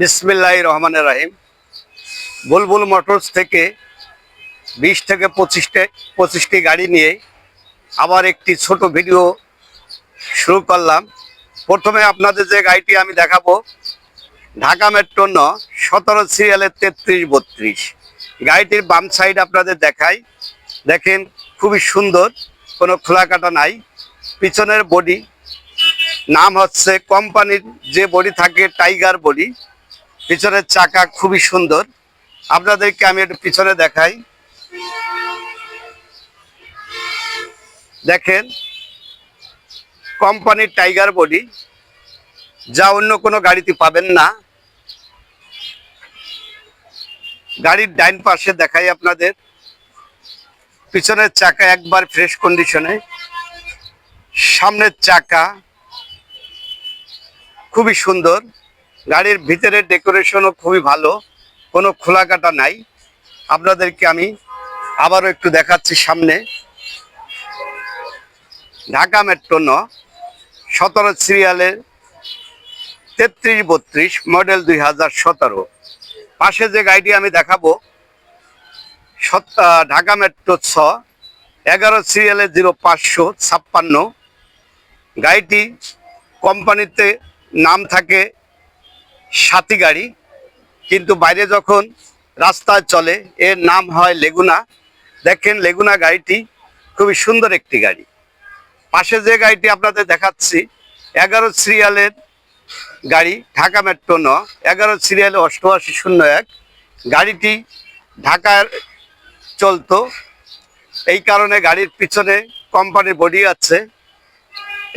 বিসমিল্লাহ রহমান রাহিম। বুলবুল মোটরস থেকে বিশ থেকে পঁচিশটা, পঁচিশটি গাড়ি নিয়ে আবার একটি ছোট ভিডিও শুরু করলাম। প্রথমে আপনাদের যে গাড়িটি আমি দেখাবো, ঢাকা মেট্রো ন, সতেরো সিরিয়ালের তেত্রিশ বত্রিশ। গাড়িটির বাম সাইড আপনাদের দেখাই। দেখেন, খুবই সুন্দর, কোনো খোলা কাটা নাই। পিছনের বডি, নাম হচ্ছে কোম্পানির যে বডি থাকে, টাইগার বডি। পিছনের চাকা খুবই সুন্দর। আপনাদেরকে আমি একটু পিছনে দেখাই। দেখেন, কোম্পানির টাইগার বডি, যা অন্য কোনো গাড়িতে পাবেন না। গাড়ির ডাইন পাশে দেখাই আপনাদের। পিছনের চাকা একবার ফ্রেশ কন্ডিশনে। সামনের চাকা খুবই সুন্দর। গাড়ির ভিতরে ডেকোরেশনও খুবই ভালো, কোনো খোলা কাটা নাই। আপনাদেরকে আমি আবারও একটু দেখাচ্ছি সামনে। ঢাকা মেট্রো ন, সতেরো সিরিয়ালের তেত্রিশ বত্রিশ, মডেল দুই হাজার সতেরো। পাশে যে গাড়িটি আমি দেখাবো ঢাকা মেট্রো ছ, এগারো সিরিয়ালের জিরো পাঁচশো ছাপ্পান্ন। গাড়িটি কোম্পানিতে নাম থাকে সাথী গাড়ি, কিন্তু বাইরে যখন রাস্তায় চলে, এর নাম হয় লেগুনা। দেখেন লেগুনা গাড়িটি খুবই সুন্দর একটি গাড়ি। পাশে যে গাড়িটি আপনাদের দেখাচ্ছি, এগারো সিরিয়ালের গাড়ি, ঢাকা মেট্রো ন, এগারো সিরিয়ালে অষ্টআশি শূন্য এক। গাড়িটি ঢাকার চলতো। এই কারণে গাড়ির পিছনে কোম্পানির বডি আছে।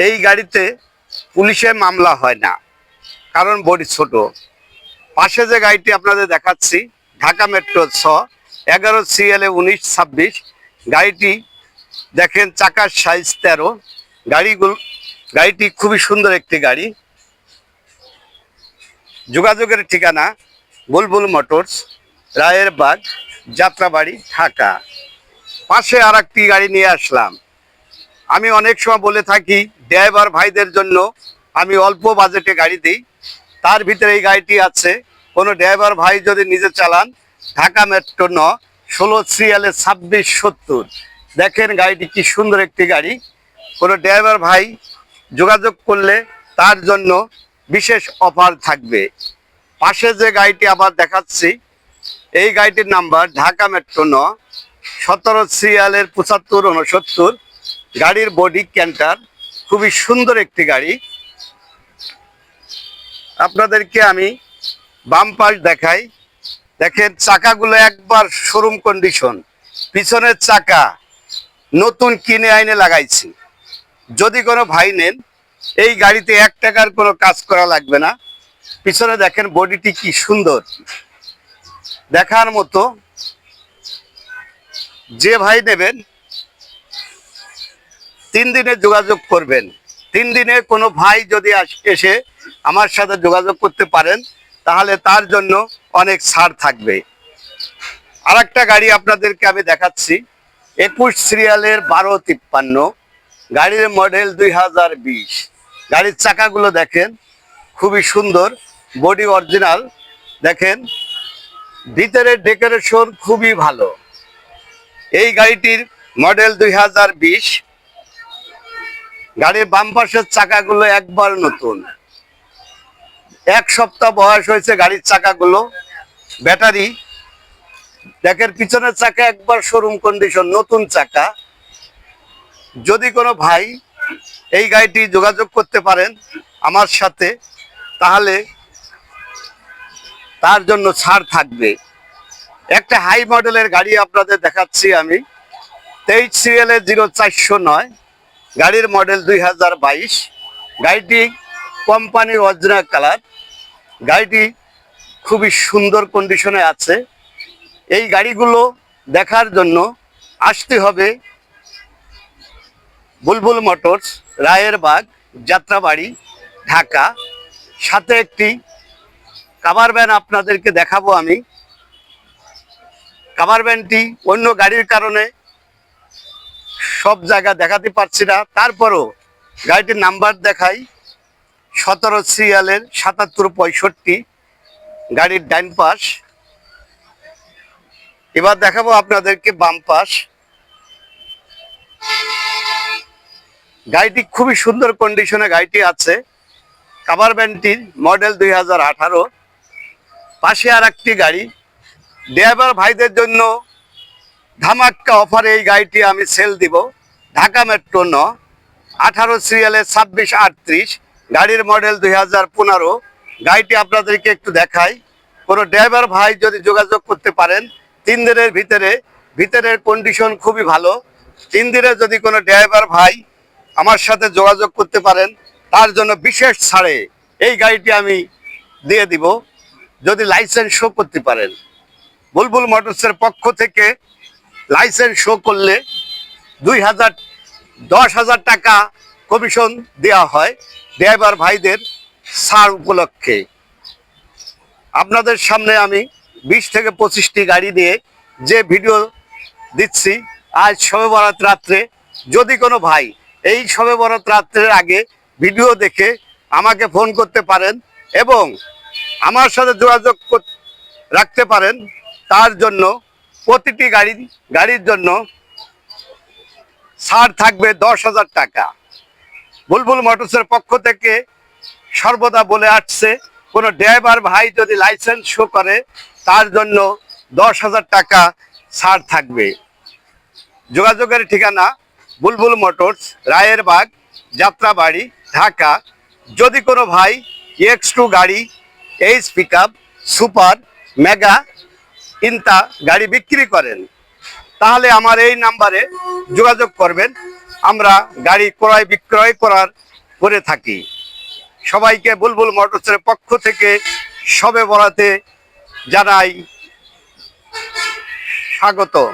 এই গাড়িতে পুলিশে মামলা হয় না। কারণ বডি ছোট। পাশে যে গাড়িটি আপনাদের দেখাচ্ছি, ঢাকা মেট্রো ছ, এগারো সিএলএ উনিশ ছাব্বিশ। গাড়িটি দেখেন চাকার সাইজ তেরো। গাড়িগুলো, গাড়িটি খুবই সুন্দর একটি গাড়ি। যোগাযোগের ঠিকানা বুলবুল মোটরস রায়ের বাগ যাত্রাবাড়ি, ঢাকা। পাশে আর গাড়ি নিয়ে আসলাম। আমি অনেক সময় বলে থাকি, ড্রাইভার ভাইদের জন্য আমি অল্প বাজেটে গাড়ি দিই। তার ভিতরে এই গাড়িটি আছে। কোনো ড্রাইভার ভাই যদি নিজে চালান, ঢাকা মেট্রো ন, ষোলো সিরিয়ালে ছাব্বিশ সত্তর। দেখেন গাড়িটি কি সুন্দর একটি গাড়ি। কোনো ড্রাইভার ভাই যোগাযোগ করলে তার জন্য বিশেষ অফার থাকবে। পাশে যে গাড়িটি আবার দেখাচ্ছি, এই গাড়িটির নাম্বার ঢাকা মেট্রো ন, সতেরো সিরিয়ালের পঁচাত্তর উনসত্তর গাড়ির বডি ক্যান্টার, খুবই সুন্দর একটি গাড়ি। আপনাদেরকে আমি বাম পাশ দেখাই। দেখেন, চাকাগুলো একবার শোরুম কন্ডিশন পিছনের চাকা নতুন কিনে আইনে লাগাইছি। যদি কোনো ভাই নেন, এই গাড়িতে এক টাকার কোনো কাজ করা লাগবে না। পিছনে দেখেন, বডিটি কি সুন্দর। দেখার মতো যে ভাই নেবেন, তিন দিনে যোগাযোগ করবেন। তিন দিনে কোনো ভাই যদি এসে আমার সাথে যোগাযোগ করতে পারেন, তাহলে তার জন্য অনেক ছাড় থাকবে। আর একটা গাড়ি আপনাদেরকে আমি দেখাচ্ছি, একুশ সিরিয়ালের বারো তিপ্পান্ন, গাড়ির মডেল দুই হাজার বিশ। গাড়ির চাকাগুলো দেখেন, খুবই সুন্দর, বডি অরিজিনাল। দেখেন, ভিতরের ডেকোরেশন খুবই ভালো। এই গাড়িটির মডেল দুই হাজার বিশ। গাড়ির বাম পাশের চাকাগুলো একবার নতুন। এক সপ্তাহ বয়স হয়েছে গাড়ির চাকাগুলো। ব্যাটারি, দেখেন পিছনের চাকা একবার শোরুম কন্ডিশন নতুন চাকা। যদি কোনো ভাই এই গাড়িটি যোগাযোগ করতে পারেন আমার সাথে, তাহলে তার জন্য ছাড় থাকবে। একটা হাই মডেলের গাড়ি আপনাদের দেখাচ্ছি আমি। তেইশ সিরিয়ালের জিরো চারশো নয়, গাড়ির মডেল দুই হাজার বাইশ। গাড়িটি কোম্পানির অরিজিনাল কালার গাড়িটি খুবই সুন্দর কন্ডিশনে আছে। এই গাড়িগুলো দেখার জন্য আসতে হবে বুলবুল মোটরস রায়ের বাগ যাত্রাবাড়ি, ঢাকা। সাথে একটি কাভার ভ্যান আপনাদেরকে দেখাবো আমি। কাভার ভ্যানটি অন্য গাড়ির কারণে সব জায়গা দেখাতে পারছি না। তারপরও গাড়িটির নাম্বার দেখাই। সতেরো সিরিয়ালের সাতাত্তর পঁয়ষট্টি গাড়ির ডাইন পাশ। এবার দেখাবো আপনাদেরকে বাম পাশ। গাড়িটি খুবই সুন্দর কন্ডিশনে গাড়িটি আছে। কাভার ব্যান্ডটির মডেল দুই হাজার আঠারো। পাশে আর একটি গাড়ি। ড্রাইভার ভাইদের জন্য ধামাক্কা অফারে এই গাড়িটি আমি সেল দিব। ঢাকা মেট্রো ন। আঠারো সিরিয়ালের ছাব্বিশ আটত্রিশ। গাড়ির মডেল দুই হাজার পনেরো। গাড়িটি আপনাদেরকে একটু দেখাই। কোনো ড্রাইভার ভাই যদি যোগাযোগ করতে পারেন, তিন দিনের ভিতরে, ভিতরের কন্ডিশন খুবই ভালো। তিন দিনে যদি কোনো ড্রাইভার ভাই আমার সাথে যোগাযোগ করতে পারেন, তার জন্য বিশেষ ছাড়ে এই গাড়িটি আমি দিয়ে দিব। যদি লাইসেন্স শো করতে পারেন। বুলবুল মোটরসের পক্ষ থেকে লাইসেন্স শো করলে দুই হাজার দশ হাজার টাকা কমিশন দেওয়া হয়। ড্রাইভার ভাইদের সার উপলক্ষে। আপনাদের সামনে আমি বিশ থেকে পঁচিশটি গাড়ি নিয়ে যে ভিডিও দিচ্ছি, আজ শবে বরাত রাত্রে, যদি কোনো ভাই এই শবে বরাত রাত্রের আগে ভিডিও দেখে আমাকে ফোন করতে পারেন এবং আমার সাথে যোগাযোগ রাখতে পারেন, তার জন্য প্রতিটি গাড়ি গাড়ির জন্য ছাড় থাকবে দশ হাজার টাকা। বুলবুল মোটরসের পক্ষ থেকে সর্বদা বলে আসছে, কোনো ড্রাইভার ভাই যদি লাইসেন্স শো করে, তার জন্য দশ হাজার টাকা ছাড় থাকবে। যোগাযোগের ঠিকানা বুলবুল মোটরস, রায়েরবাগ, যাত্রাবাড়ি, ঢাকা। যদি কোনো ভাই এক্স টু গাড়ি, এইচ পিক সুপার, মেগা, ইন্তা গাড়ি বিক্রি করেন, তাহলে আমার এই নাম্বারে যোগাযোগ করবেন। আমরা গাড়ি ক্রয় বিক্রয় করার করে থাকি। সবাইকে বুলবুল মোটরসের পক্ষ থেকে সবে বরাতে জানাই স্বাগতম।